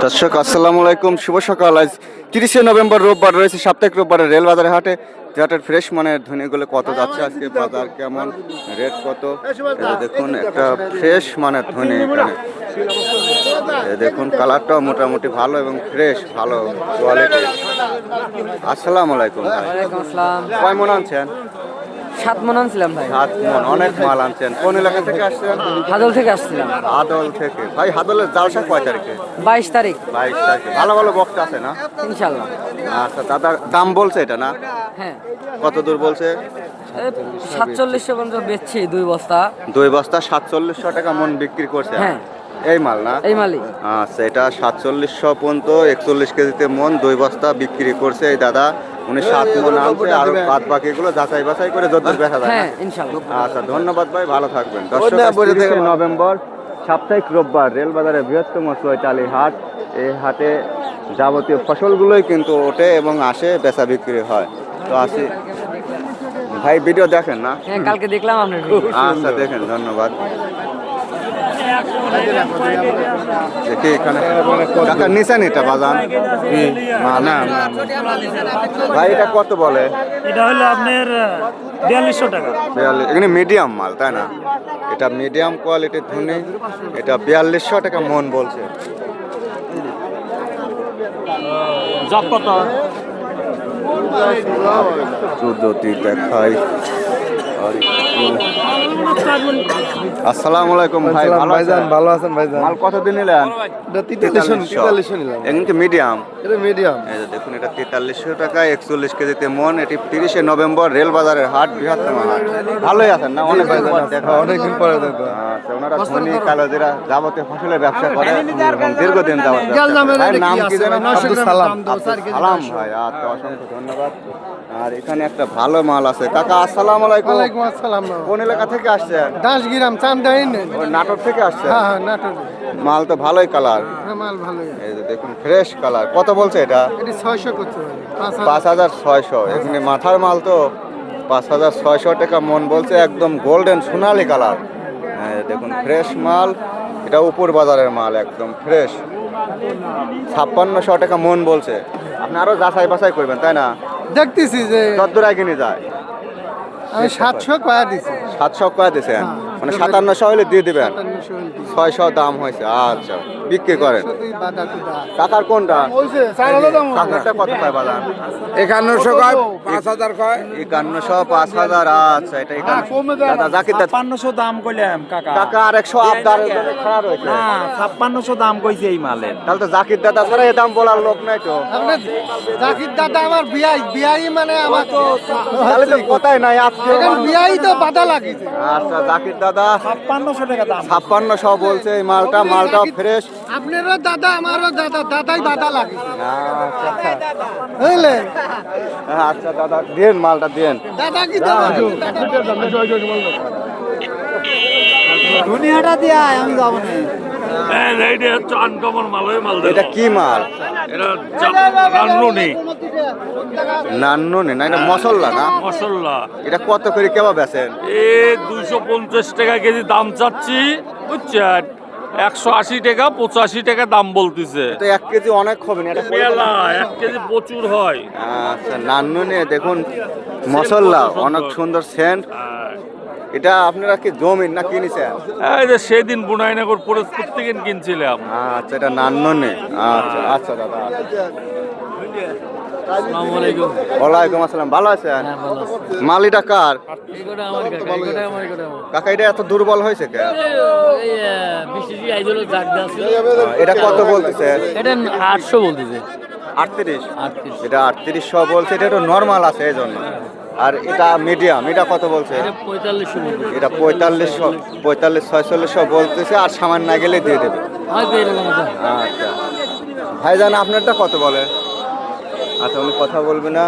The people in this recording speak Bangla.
দর্শক আসসালামু আলাইকুম। শুভ সকাল। আজ তিরিশে নভেম্বর রোববার রয়েছে সাপ্তাহিক রোববারে রেল বাজারে হাটে। হাটের ফ্রেশ মানে ধনীগুলো কত যাচ্ছে আজকে? বাজার কেমন? রেট কত? দেখুন একটা ফ্রেশ মানে ধনী এখানে। দেখুন কালারটাও মোটামুটি ভালো এবং ফ্রেশ ভালো কোয়ালিটি আসসালামু আলাইকুম ভাই। কয় মনে আনছেন? সাত মন আনছিলাম ভাই। সাত মন অনেক মাল আনছেন। কোন এলাকা থেকে আসছেন? হাদল থেকে আসছিলাম। হাদল থেকে। ভাই হাদলের জালসা কয় তারিখে? বাইশ তারিখ। বাইশ তারিখে। ভালো ভালো বক্স আছে না? ইনশাল্লাহ আচ্ছা দাদা দাম বলছে এটা না? হ্যাঁ। কত দূর বলছে? সাতচল্লিশশো পর্যন্ত বেচছি দুই বস্তা। দুই বস্তা সাতচল্লিশশো টাকা মন বিক্রি করছে হ্যাঁ। এই মাল না? এই মালিক আচ্ছা এটা সাতচল্লিশশো পর্যন্ত একচল্লিশ কেজিতে মন দুই বস্তা বিক্রি করছে এই দাদা। উনি সাত মন আনছে আর বাদ বাকিগুলো যাচাই বাছাই করে যত বেচা যায় হ্যাঁ আচ্ছা ধন্যবাদ ভাই ভালো থাকবেন। দর্শক নভেম্বর সাপ্তাহিক রোববার রেলবাজারে বৃহত্তম চৈতালি হাট। এই হাটে যাবতীয় ফসলগুলোই কিন্তু ওঠে এবং আসে বেচা বিক্রি হয়। তো আসি। ভাই ভিডিও দেখেন না? হ্যাঁ কালকে দেখলাম আচ্ছা দেখেন ধন্যবাদ। দেখি এখানে। টাকা নিচে এটা বাজান? না। ভাই এটা কত বলে? এটা হলো আপনার বিয়াল্লিশশো টাকা। বিয়াল্লিশ এখানে মিডিয়াম মাল তাই না? এটা মিডিয়াম কোয়ালিটির ধনী এটা বিয়াল্লিশশো টাকা মন বলছে। জব কত? চোদ্দটি একটু- আসসালামু আলাইকুম ভাই ভালো আছেন? ভালো আছেন ভাইজান। মাল কত দিন নিলেন? এটা তেতাল্লিশশো। তেতাল্লিশশো নিলাম। এখানে কি মিডিয়াম এটা মিডিয়াম এই যে দেখুন এটা তেতাল্লিশশো টাকা একচল্লিশ কেজিতে মন এটি তিরিশে নভেম্বর রেল বাজারের হাট বৃহত্তম হাট। ভালোই আছেন না? অনেক দিন দেখা অনেকদিন পরে দেখো। আচ্ছা, ওনারা ধনী কালোজিরা যাবতীয় ফসলের ব্যবসা করে। দীর্ঘদিন যাবত নাম কি জানেন আব্দুল সালাম। সালাম ভাই আচ্ছা অসংখ্য ধন্যবাদ। আর এখানে একটা ভালো মাল আছে। কাকা আসসালামু আলাইকুম। ওয়ালাইকুম আসসালাম। কোন এলাকা থেকে আসছেন? দাসগিরাম চান্দাইন। নাটক থেকে আসছেন? হ্যাঁ হ্যাঁ নাটোর। মাল তো ভালোই কালার হ্যাঁ মাল ভালোই। এই যে দেখুন ফ্রেশ কালার কত বলছে এটা? এটি ছয়শো করতে পারি পাঁচ হাজার। ছয়শো। এখানে মাথার মাল তো পাঁচ হাজার ছয়শো টাকা মন বলছে একদম গোল্ডেন সোনালি কালার হ্যাঁ, দেখুন ফ্রেশ মাল। এটা উপর বাজারের মাল একদম ফ্রেশ ছাপ্পান্নশো টাকা মন বলছে। আপনি আরও যাচাই বাছাই করবেন তাই না? দেখতেছি যে চোদ্দোর কিনে যায়। আমি সাতশো কয়া দিছি। সাতশো কয়া দিয়েছেন মানে সাতান্নশো হলে দিয়ে দিবেন? ছয়শো দাম হয়েছে আচ্ছা বিক্রি করেন। কাকার কোনটা? কাকারটা কত পায় বাজার? একান্নশো কয় পাঁচ হাজার কয়। একান্নশো পাঁচ হাজার আচ্ছা এটা দাদা জাকির ছাপ্পান্নশো দাম কইলাম কাকা। টাকা আর একশো আবদার খারাপ রয়েছে। ছাপ্পান্নশো দাম কইছে এই মালের তাহলে তো জাকির দাদা ছাড়া এ দাম বলার লোক নাই তো। জাকির দাদা আমার বিয়াই বিয়াই মানে আমার তো তাহলে তো কথাই নাই আজকে বিয়াই তো বাধা লাগিছে। আচ্ছা জাকির দাদা ছাপ্পান্নশো টাকা দাম ছাপ্পান্নশো বলছে এই মালটা মালটা ফ্রেশ আপনারও দাদা আমারও দাদা দাদাই লাগিছে আচ্ছা বুঝলেন আচ্ছা দাদা দেন মালটা দেন দাদা কি দাদা দুনিয়াটা দিয়া আমি যাব না এটা কি মাল রান্নুনি নান্ননি না এটা মশলা না? মশলা। এটা কত করে কেবা বেচেন? এ দুইশো পঞ্চাশ টাকা কেজি দাম চাচ্ছি বুঝছেন? একশো আশি টাকা পঁচাশি টাকা দাম বলতেছে। তো এক কেজি অনেক হবে না মেলা এক কেজি প্রচুর হয়। আচ্ছা নান্ননি দেখুন মশলা অনেক সুন্দর সেন্ট। এটা আপনারা কি জমিন না কিনেছেন এই যে সেদিন বুনাইনগর পুরস্কার থেকে কিনছিলাম। আচ্ছা এটা নান্ননি। আচ্ছা আচ্ছা দাদা আসসালামু ওয়ালাইকুম আসসালাম ভালো আছেন? হ্যাঁ মালিটা কার? কাকা এইটা আমার কাকা কাকা এটা এত দুর্বল হয়েছে কে এটা কত বলতেছে? এটা আটশো বলতেছে। আটত্রিশ? আটত্রিশ। এটা আটত্রিশশো বলছে এটা একটু নর্মাল আছে এই জন্য। আর এটা মিডিয়াম এটা কত বলছে? এটা পঁয়তাল্লিশশো পঁয়তাল্লিশ ছয়চল্লিশশো বলতেছে আর সামান না গেলে দিয়ে দেবে। আচ্ছা আচ্ছা। ভাইজান আপনারটা কত বলে? আচ্ছা উনি কথা বলবে না।